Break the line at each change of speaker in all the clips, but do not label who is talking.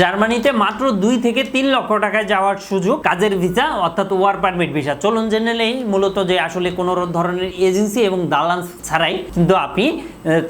জার্মানিতে মাত্র দুই থেকে তিন লক্ষ টাকায় যাওয়ার সুযোগ কাজের ভিসা, অর্থাৎ ওয়ার পারমিট ভিসা। চলুন জেনে নেই, মূলত যে আসলে কোনো ধরনের এজেন্সি এবং দালান ছাড়াই কিন্তু আপনি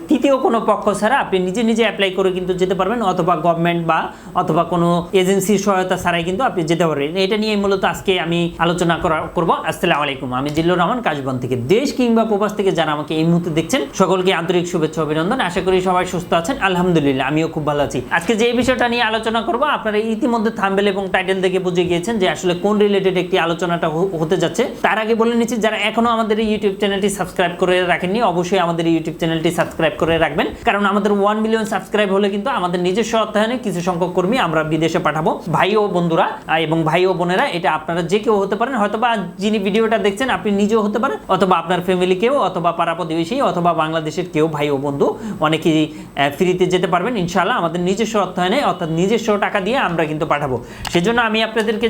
তৃতীয় কোনো পক্ষ ছাড়া আপনি নিজে নিজে অ্যাপ্লাই করে কিন্তু যেতে পারবেন, অথবা গভর্নমেন্ট বা অথবা কোনো এজেন্সির সহায়তা ছাড়াই কিন্তু আপনি যেতে পারবেন। এটা নিয়ে মূলত আজকে আমি আলোচনা করা, করব। আসসালামু আলাইকুম, আমি জিল্লুর রহমান, কাশবন থেকে দেশ কিংবা প্রবাস থেকে যারা আমাকে এই মুহূর্তে দেখছেন, সকলকে আন্তরিক শুভেচ্ছা, অভিনন্দন। আশা করি সবাই সুস্থ আছেন। আলহামদুলিল্লাহ, আমিও খুব ভালো আছি। আজকে যে বিষয়টা নিয়ে আলোচনা করব, আপনারা ইতিমধ্যে থাম্বেল এবং টাইটেল দেখে বুঝে গিয়েছেন যে আসলে কোন রিলেটেড একটি আলোচনাটা হতে যাচ্ছে। তার আগে বলে নিচ্ছি, যারা এখনও আমাদের ইউটিউব চ্যানেলটি সাবস্ক্রাইব করে রাখেননি, অবশ্যই আমাদের ইউটিউব চ্যানেলটি সাবস্ক্রাইব করে রাখবেন। কারণ আমাদের ওয়ান মিলিয়ন সাবস্ক্রাইব হলে কিন্তু আমাদের নিজস্ব অর্থায়নে কিছু সংখ্যক কর্মী আমরা বিদেশে পাঠাবো। ভাই ও বন্ধুরা এবং ভাই ও বোনেরা, এটা আপনারা যে কেউ হতে পারেন। হয়তোবা যিনি ভিডিওটা দেখছেন, আপনি নিজেও হতে পারেন। অথবা আপনার ফ্যামিলি কেউ অথবা পাড়া প্রতিবেশী, অথবা বাংলাদেশের কেউ ভাই ও বন্ধু। অনেকেই ফ্রিতে যেতে পারবেন, ইনশাআল্লাহ। আমাদের নিজস্ব অর্থায়নে, অর্থাৎ নিজস্ব টাকা দিয়ে আমরা কিন্তু পাঠাবো। সেজন্য আমি আপনাদেরকে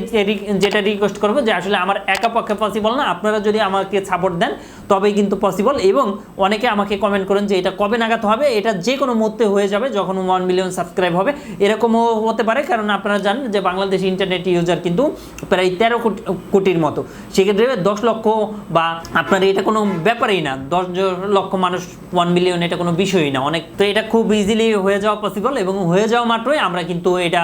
যেটা রিকোয়েস্ট করব যে আসলে আমার একা পক্ষে পসিবল না। আপনারা যদি আমাকে সাপোর্ট দেন, তবেই কিন্তু পসিবল এবং অনেকে আমাকে কমেন্ট করেন যে এটা কবে নাগাদ হবে, এটা যে কোনো মুহূর্তে হয়ে যাবে, যখন ওয়ান মিলিয়ন সাবস্ক্রাইব হবে, এরকমও হতে পারে, কারণ আপনারা জানেন যে বাংলাদেশ ইন্টারনেট ইউজার কিন্তু প্রায় তেরো কোটি, কোটির মতো। সেক্ষেত্রে দশ লক্ষ বা আপনার এটা কোনো ব্যাপারই না, দশ লক্ষ মানুষ ওয়ান মিলিয়ন এটা কোনো বিষয়ই না। অনেক, তো এটা খুব ইজিলি হয়ে যাওয়া পসিবল এবং হয়ে যাওয়া মাত্রই আমরা কিন্তু এটা,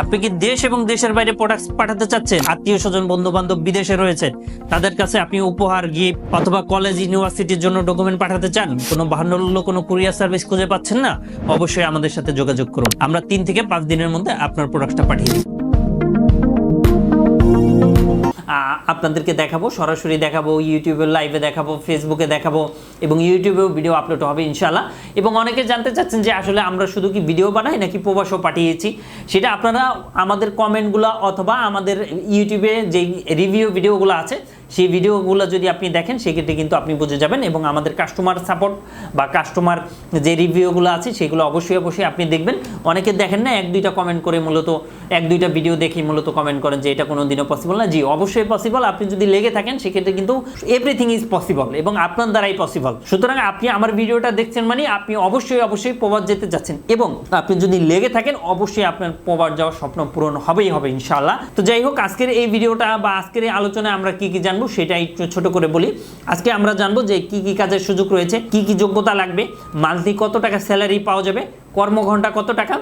আপনি কি দেশ এবং দেশের বাইরে প্রোডাক্ট পাঠাতে চাচ্ছেন? আত্মীয় স্বজন বন্ধু বান্ধব বিদেশে রয়েছেন তাদের কাছে আপনি উপহার গিফট অথবা কলেজ ইউনিভার্সিটির জন্য ডকুমেন্ট পাঠাতে চান? কোনো বাহান্ন কোনো কুরিয়ার সার্ভিস খুঁজে পাচ্ছেন না, অবশ্যই আমাদের সাথে যোগাযোগ করুন। আমরা তিন থেকে পাঁচ দিনের মধ্যে আপনার প্রোডাক্টটা পাঠিয়ে দিই। আপনাদেরকে দেখাবো, সরাসরি দেখাবো ইউটিউবে লাইভে দেখাবো ফেসবুকে দেখাবো, এবং ইউটিউবেও ভিডিও আপলোড হবে ইনশাল্লাহ এবং অনেকে জানতে চাচ্ছেন যে আসলে আমরা শুধু কি ভিডিও বানাই নাকি প্রবাসও পাঠিয়েছি? সেটা আপনারা আমাদের কমেন্টগুলো অথবা আমাদের ইউটিউবে যে রিভিউ ভিডিওগুলো আছে সেই ভিডিওগুলো যদি আপনি দেখেন, সেক্ষেত্রে কিন্তু আপনি বুঝে যাবেন এবং আমাদের কাস্টমার সাপোর্ট বা কাস্টমার যে রিভিউগুলো আছে, সেগুলো অবশ্যই অবশ্যই আপনি দেখবেন। অনেকে দেখেন না, এক, দুইটা কমেন্ট করে মূলত, এক, দুইটা ভিডিও দেখে মূলত কমেন্ট করেন যে এটা কোনো দিনও পসিবল না। জি, অবশ্যই পসিবল আপনি যদি লেগে থাকেন, সেক্ষেত্রে কিন্তু এভরিথিং ইজ পসিবল এবং আপনার দ্বারাই পসিবল সুতরাং আপনি আমার ভিডিওটা দেখছেন মানে আপনি অবশ্যই অবশ্যই প্রবাদ যেতে যাচ্ছেন এবং আপনি যদি লেগে থাকেন, অবশ্যই আপনার প্রবাদ যাওয়ার স্বপ্ন পূরণ হবেই, হবে ইনশাল্লাহ তো যাই হোক, আজকের এই ভিডিওটা বা আজকের এই আলোচনায় আমরা কি কি জানব, সেটা একটু ছোট করে বলি। আজকে আমরা জানব যে কি কি কাজের সুযোগ রয়েছে, কি কি যোগ্যতা লাগবে, মান্থলি কত টাকা স্যালারি পাওয়া যাবে কর্মঘন্টা কত টাকা,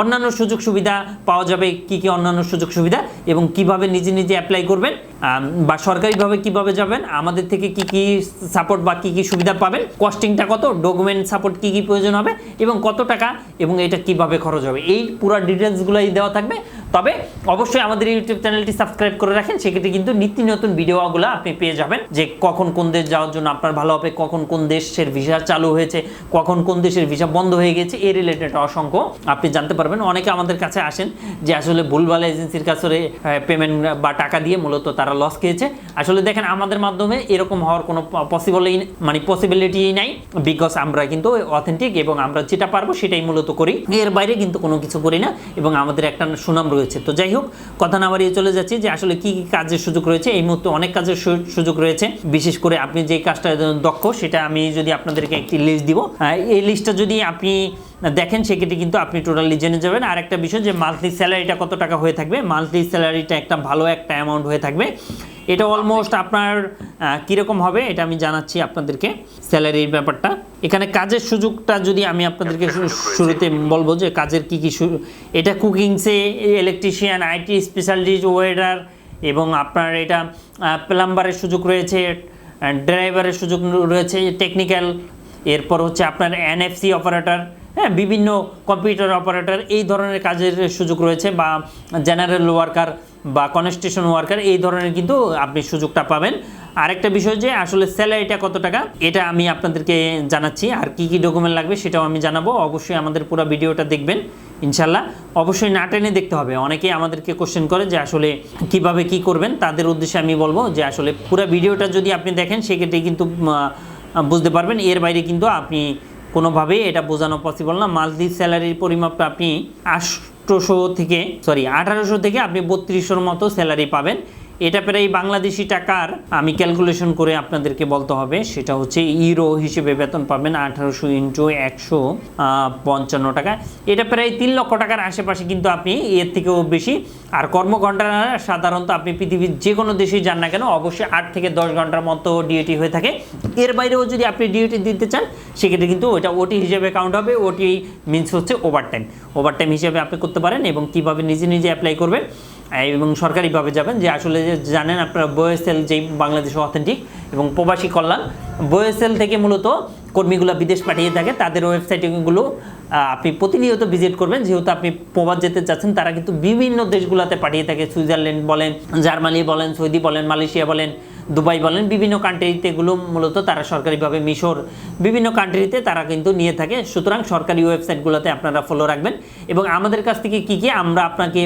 অন্যান্য সুযোগ সুবিধা পাওয়া যাবে, কি কি অন্যান্য সুযোগ সুবিধা, এবং কীভাবে নিজে নিজে অ্যাপ্লাই করবেন বা সরকারিভাবে কীভাবে যাবেন, আমাদের থেকে কি কি সাপোর্ট বা কি কি সুবিধা পাবেন কস্টিংটা কত ডকুমেন্ট সাপোর্ট কি কি প্রয়োজন হবে, এবং কত টাকা, এবং এটা কীভাবে খরচ হবে, এই পুরো ডিটেলসগুলোই দেওয়া থাকবে। তবে অবশ্যই আমাদের ইউটিউব চ্যানেলটি সাবস্ক্রাইব করে রাখেন, সেক্ষেত্রে কিন্তু নিত্য নতুন ভিডিওগুলো আপনি পেয়ে যাবেন যে কখন কোন দেশ যাওয়ার জন্য আপনার ভালো হবে, কখন কোন দেশের ভিসা চালু হয়েছে, কখন কোন দেশের ভিসা বন্ধ হয়ে গেছে, এই রিলেটেড অসংখ্য আপনি জানতে পারবেন। অনেকে আমাদের কাছে আসেন যে আসলে ভুলভাল এজেন্সির কাছে পেমেন্ট বা টাকা দিয়ে মূলত তারা লস খেয়েছে। আসলে দেখেন, আমাদের মাধ্যমে এরকম হওয়ার কোনো পসিবলই মানে পসিবিলিটি নাই বিকজ আমরা কিন্তু অথেন্টিক এবং আমরা যেটা পারব সেটাই মূলত করি। এর বাইরে কিন্তু কোনো কিছু করি না এবং আমাদের একটা সুনাম রয়েছে। তো যাই হোক কথা না বাড়িয়ে চলে যাচ্ছি যে আসলে কি কি কাজের সুযোগ রয়েছে। এই মুহূর্তে অনেক কাজের সুযোগ রয়েছে। বিশেষ করে আপনি যে কাজটা দক্ষ সেটা আমি যদি আপনাদেরকে একটি লিস্ট দিব। আহ, এই লিস্টটা যদি আপনি দেখেন সেক্ষেত্রে কিন্তু আপনি টোটালি জেনে যাবেন। আর একটা বিষয় যে মান্থলি স্যালারিটা কত টাকা হয়ে থাকবে? মান্থলি স্যালারিটা একটা ভালো একটা অ্যামাউন্ট হয়ে থাকবে। এটা অলমোস্ট আপনার কীরকম হবে এটা আমি জানাচ্ছি আপনাদেরকে স্যালারির ব্যাপারটা। এখানে কাজের সুযোগটা যদি আমি আপনাদেরকে শুরুতে বলব যে কাজের কি কি এটা কুকিংসে electrician I T specialist welder এবং আপনার এটা প্লাম্বারের সুযোগ রয়েছে ড্রাইভারের সুযোগ রয়েছে টেকনিক্যাল এরপর হচ্ছে আপনার এনএফসি অপারেটর হ্যাঁ বিভিন্ন কম্পিউটার অপারেটর এই ধরনের কাজের সুযোগ রয়েছে বা জেনারেল ওয়ার্কার বা কনস্ট্রাকশন ওয়ার্কার এই ধরনের কিন্তু আপনি সুযোগটা পাবেন। আরেকটা বিষয় যে আসলে স্যালারিটা কত টাকা, এটা আমি আপনাদেরকে জানাচ্ছি। আর কি কি ডকুমেন্ট লাগবে সেটাও আমি জানাব। অবশ্যই আমাদের পুরো ভিডিওটা দেখবেন ইনশাল্লাহ অবশ্যই না টেনে দেখতে হবে। অনেকেই আমাদেরকে কোশ্চেন করে যে আসলে কীভাবে কি করবেন, তাদের উদ্দেশ্যে আমি বলব যে আসলে পুরো ভিডিওটা যদি আপনি দেখেন, সেক্ষেত্রে কিন্তু বুঝতে পারবেন। এর বাইরে কিন্তু আপনি কোনোভাবেই এটা বোঝানো পসিবল না। মান্থলি স্যালারির পরিমাপটা আপনি আষ্টশো থেকে সরি আঠারোশো থেকে আপনি বত্রিশশোর মতো স্যালারি পাবেন। এটা প্রায় বাংলাদেশি টাকার আমি ক্যালকুলেশন করে আপনাদেরকে বলতে হবে। সেটা হচ্ছে ইউরো হিসেবে বেতন পাবেন আঠারোশো ইন্টু একশো পঞ্চান্ন টাকা। এটা প্রায় তিন লক্ষ টাকার আশেপাশে কিন্তু আপনি এর থেকেও বেশি। আর কর্মঘণ্টা সাধারণত আপনি পৃথিবীর যে কোনো দেশেই যান না কেন, অবশ্যই আট থেকে দশ ঘণ্টার মতো ডিউটি হয়ে থাকে। এর বাইরেও যদি আপনি ডিউটি দিতে চান, সেক্ষেত্রে কিন্তু ওটা ওটি হিসেবে কাউন্ট হবে। ওটি মিনস হচ্ছে ওভার টাইম ওভার টাইম হিসেবে আপনি করতে পারেন এবং কীভাবে নিজে নিজে অ্যাপ্লাই করবেন এবং সরকারিভাবে যাবেন যে আসলে যে জানেন আপনারা বয়েসেল যেই বাংলাদেশ অথেন্টিক এবং প্রবাসী কল্যাণ বয়েসেল থেকে মূলত কর্মীগুলো বিদেশ পাঠিয়ে থাকে, তাদের ওয়েবসাইটগুলো আপনি প্রতিনিয়ত ভিজিট করবেন। যেহেতু আপনি প্রবাদ যেতে চাচ্ছেন, তারা কিন্তু বিভিন্ন দেশগুলোতে পাঠিয়ে থাকে। সুইজারল্যান্ড বলেন, জার্মানি বলেন, সৌদি বলেন, মালয়েশিয়া বলেন, দুবাই বলেন, বিভিন্ন কান্ট্রিতে এগুলো মূলত তারা সরকারিভাবে মিশর, বিভিন্ন কান্ট্রিতে তারা কিন্তু নিয়ে থাকে। সুতরাং সরকারি ওয়েবসাইটগুলোতে আপনারা ফলো রাখবেন। এবং আমাদের কাছ থেকে কী কী আমরা আপনাকে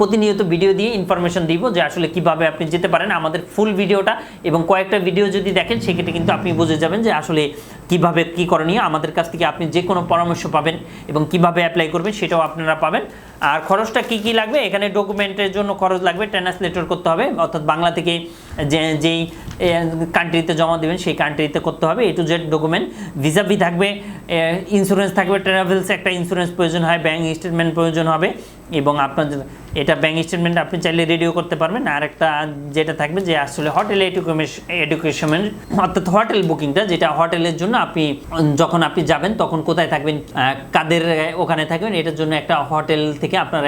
প্রতিনিয়ত ভিডিও দিয়ে ইনফরমেশন দিব যে আসলে কীভাবে আপনি যেতে পারেন আমাদের ফুল ভিডিওটা এবং কয়েকটা ভিডিও যদি দেখেন, সেক্ষেত্রে কিন্তু আপনি বুঝে যাবেন যে আসলে কীভাবে কি করণীয়। আমাদের কাছ থেকে আপনি যে কোনো পরামর্শ পাবেন এবং কীভাবে অ্যাপ্লাই করবেন সেটাও আপনারা পাবেন। আর খরচটা কি কি লাগবে? এখানে ডকুমেন্টের জন্য খরচ লাগবে ট্রান্সলেটর করতে হবে, অর্থাৎ বাংলা থেকে যে, যেই কান্ট্রিতে জমা দেবেন, সেই কান্ট্রিতে করতে হবে। A to Z document visa fee থাকবে ইন্স্যুরেন্স থাকবে ট্রাভেলস একটা ইন্স্যুরেন্স প্রয়োজন হয় ব্যাঙ্ক স্টেটমেন্ট প্রয়োজন হবে। এবং আপনার এটা ব্যাঙ্ক স্টেটমেন্ট আপনি চাইলে রেডিও করতে পারবেন। আর একটা যেটা থাকবে যে আসলে হোটেল এডুকেশন অর্থাৎ হোটেল বুকিংটা যেটা হোটেলের জন্য আপনি, যখন আপনি যাবেন, তখন কোথায় থাকবেন কাদের ওখানে থাকবেন, এটার জন্য একটা হোটেল থেকে আপনার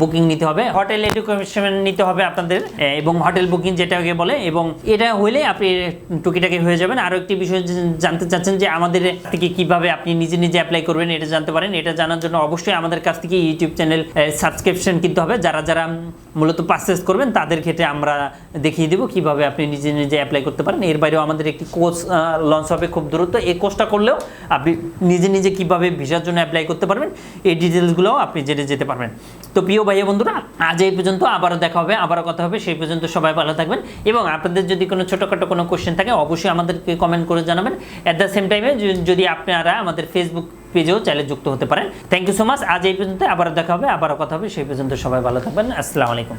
বুকিং নিতে হবে। হোটেল এডুকেশন নিতে হবে আপনাদের এবং হোটেল বুকিং যেটাকে বলে, এবং এটা হলে আপনি টুকিটাকি হয়ে যাবেন। আরও একটি বিষয় জানতে চাচ্ছেন যে আমাদের থেকে কীভাবে আপনি নিজে নিজে অ্যাপ্লাই করবেন, এটা জানতে পারেন। এটা জানার জন্য অবশ্যই আমাদের কাছ থেকে ইউটিউব চ্যানেল সাবস্ক্রিপশন কিনতে হবে। যারা যারা মূলত পারচেস করবেন, তাদের ক্ষেত্রে আমরা দেখিয়ে দেবো কীভাবে আপনি নিজে নিজে অ্যাপ্লাই করতে পারেন। এর বাইরেও আমাদের একটি কোর্স লঞ্চ হবে খুব দ্রুত। এই কোর্সটা করলেও আপনি নিজে নিজে কীভাবে ভিসার জন্য অ্যাপ্লাই করতে পারবেন, এই ডিটেলসগুলোও আপনি জেনে যেতে পারবেন। তো প্রিয় ভাইয়া বন্ধুরা, আজ এই পর্যন্ত আবারও দেখা হবে, আবারও কথা হবে। সেই পর্যন্ত সবাই ভালো থাকবেন এবং আপনাদের যদি কোনো ছোটোখাটো কোনো কোশ্চেন থাকে, অবশ্যই আমাদেরকে কমেন্ট করে জানাবেন। অ্যাট দ্য সেম টাইমে যদি আপনারা আমাদের ফেসবুক পেজেও চাইলে যুক্ত হতে পারেন। থ্যাংক ইউ সো মাচ আজ এই পর্যন্ত আবারও দেখা হবে, আবারও কথা হবে। সেই পর্যন্ত সবাই ভালো থাকবেন। আসসালামু আলাইকুম।